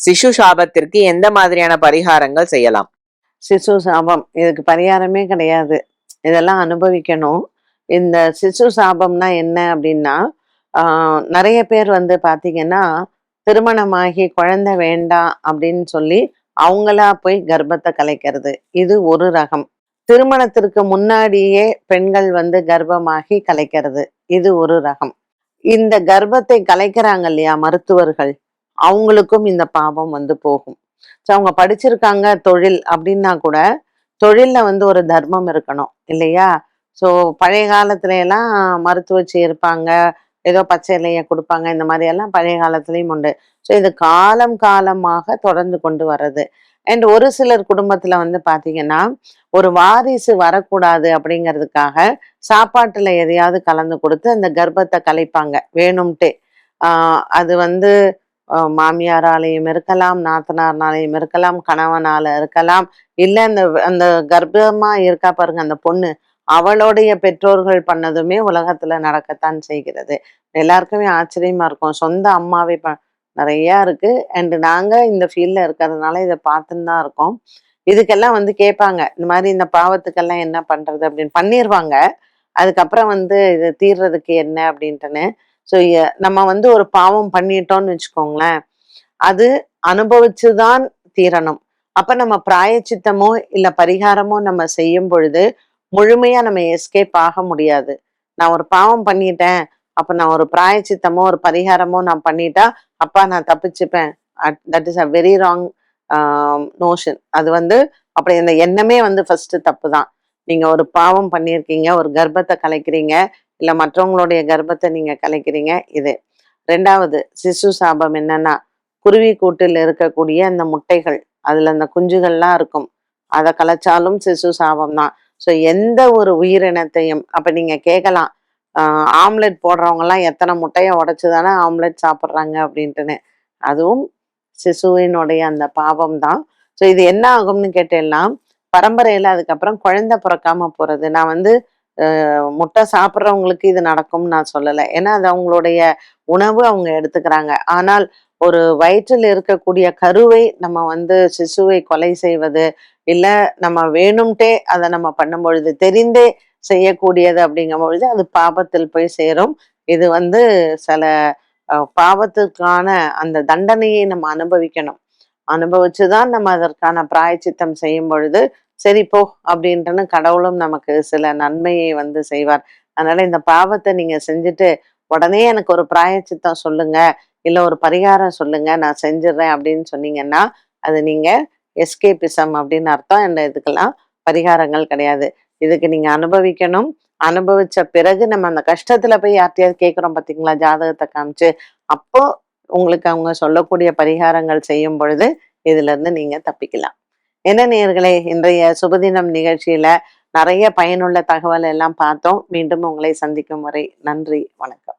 சிசு சாபத்திற்கு எந்த மாதிரியான பரிகாரங்கள் செய்யலாம்? சிசு சாபம். இதுக்கு பரிகாரமே கிடையாது. இதெல்லாம் அனுபவிக்கணும். இந்த சிசு சாபம்னா என்ன அப்படின்னா ஆஹ் நிறைய பேர் வந்து பாத்தீங்கன்னா திருமணமாகி குழந்தை வேண்டாம் அப்படின்னு சொல்லி அவங்களா போய் கர்ப்பத்தை கலைக்கிறது. இது ஒரு ரகம். திருமணத்திற்கு முன்னாடியே பெண்கள் வந்து கர்ப்பமாகி கலைக்கிறது. இது ஒரு ரகம். இந்த கர்ப்பத்தை கலைக்கிறாங்க இல்லையா மருத்துவர்கள்? அவங்களுக்கும் இந்த பாவம் வந்து போகும். ஸோ அவங்க படிச்சிருக்காங்க தொழில் அப்படின்னா கூட தொழிலில் வந்து ஒரு தர்மம் இருக்கணும் இல்லையா? ஸோ பழைய காலத்துல எல்லாம் மருத்துவச்சி இருப்பாங்க ஏதோ பச்சை இலையை கொடுப்பாங்க இந்த மாதிரி எல்லாம் பழைய காலத்துலேயும் உண்டு. ஸோ இது காலம் காலமாக தொடர்ந்து கொண்டு வர்றது. அண்ட் ஒரு சிலர் குடும்பத்தில் வந்து பார்த்தீங்கன்னா ஒரு வாரிசு வரக்கூடாது அப்படிங்கிறதுக்காக சாப்பாட்டில் எதையாவது கலந்து கொடுத்து அந்த கர்ப்பத்தை கலைப்பாங்க வேணும்ட்டே. அது வந்து மாமியாராலையும் இருக்கலாம் நாத்தனார்னாலையும் இருக்கலாம் கணவனால இருக்கலாம். இல்ல அந்த அந்த கர்ப்பமா இருக்கா பாருங்க அந்த பொண்ணு. அவளுடைய பெற்றோர்கள் பண்ணதுமே உலகத்துல நடக்கத்தான் செய்கிறது. எல்லாருக்குமே ஆச்சரியமா இருக்கும். சொந்த அம்மாவே ப நிறைய இருக்கு. அண்ட் நாங்க இந்த ஃபீல்ட்ல இருக்கிறதுனால இதை பார்த்துன்னு தான் இருக்கோம். இதுக்கெல்லாம் வந்து கேட்பாங்க இந்த மாதிரி இந்த பாவத்துக்கெல்லாம் என்ன பண்றது அப்படின்னு. பண்ணிடுவாங்க அதுக்கப்புறம் வந்து இது தீர்றதுக்கு என்ன அப்படின்ட்டுன்னு. ஸோ நம்ம வந்து ஒரு பாவம் பண்ணிட்டோம்னு வச்சுக்கோங்களேன். அது அனுபவிச்சுதான் தீரணும். அப்ப நம்ம பிராயச்சித்தமோ இல்ல பரிகாரமோ நம்ம செய்யும் பொழுது முழுமையா நம்ம எஸ்கேப் ஆக முடியாது. நான் ஒரு பாவம் பண்ணிட்டேன். அப்ப நான் ஒரு பிராயச்சித்தமோ ஒரு பரிகாரமோ நான் பண்ணிட்டா அப்பா நான் தப்பிச்சுப்பேன். That is a very wrong notion அது வந்து அப்படி இந்த எண்ணமே வந்து ஃபர்ஸ்ட் தப்பு தான் நீங்க ஒரு பாவம் பண்ணியிருக்கீங்க ஒரு கர்ப்பத்தை கலைக்கிறீங்க இல்லை மற்றவங்களுடைய கர்ப்பத்தை நீங்கள் கலைக்கிறீங்க. இது ரெண்டாவது சிசு சாபம் என்னன்னா குருவி கூட்டில் இருக்கக்கூடிய அந்த முட்டைகள் அதில் அந்த குஞ்சுகள்லாம் இருக்கும். அதை கலைச்சாலும் சிசு சாபம் தான். ஸோ எந்த ஒரு உயிரினத்தையும் அப்போ நீங்க கேட்கலாம் ஆம்லெட் போடுறவங்க எல்லாம் எத்தனை முட்டையை உடைச்சு தானே ஆம்லெட் சாப்பிட்றாங்க அப்படின்ட்டுன்னு. அதுவும் சிசுவினுடைய அந்த பாவம் தான். ஸோ இது என்ன ஆகும்னு கேட்டேன்னா பரம்பரையில அதுக்கப்புறம் குழந்தை பிறக்காம போறது. நான் வந்து முட்டை சாப்பிட்றவங்களுக்கு இது நடக்கும்னு நான் சொல்லலை. ஏன்னா அது அவங்களுடைய உணவு அவங்க எடுத்துக்கிறாங்க. ஆனால் ஒரு வயிற்றில் இருக்கக்கூடிய கருவை நம்ம வந்து சிசுவை கொலை செய்வது இல்லை நம்ம வேணும்ட்டே அதை நம்ம பண்ணும் பொழுது தெரிந்தே செய்யக்கூடியது அப்படிங்கும் பொழுது அது பாபத்தில் போய் சேரும். இது வந்து சில பாவத்துக்கான அந்த தண்டனையை நம்ம அனுபவிக்கணும். அனுபவிச்சுதான் நம்ம அதற்கான பிராயச்சித்தம் செய்யும் பொழுது சரி போ அப்படின்ட்டுன்னு கடவுளும் நமக்கு சில நன்மையை வந்து செய்வார். அதனால இந்த பாவத்தை நீங்க செஞ்சுட்டு உடனே எனக்கு ஒரு பிராயச்சித்தம் சொல்லுங்க இல்லை ஒரு பரிகாரம் சொல்லுங்க நான் செஞ்சிடுறேன் அப்படின்னு சொன்னீங்கன்னா அது நீங்க எஸ்கேபிசம் அப்படின்னு அர்த்தம். இந்த இதுக்கெல்லாம் பரிகாரங்கள் கிடையாது. இதுக்கு நீங்க அனுபவிக்கணும். அனுபவிச்ச பிறகு நம்ம அந்த கஷ்டத்துல போய் யார்ட்டையாவது கேட்குறோம் பாத்தீங்களா? ஜாதகத்தை காமிச்சு. அப்போ உங்களுக்கு அவங்க சொல்லக்கூடிய பரிகாரங்கள் செய்யும் பொழுது இதுல இருந்து நீங்க தப்பிக்கலாம். என்ன நேர்களே இன்றைய சுபதினம் நிகழ்ச்சியில நிறைய பயனுள்ள தகவல் எல்லாம் பார்த்தோம். மீண்டும் உங்களை சந்திக்கும் வரை நன்றி வணக்கம்.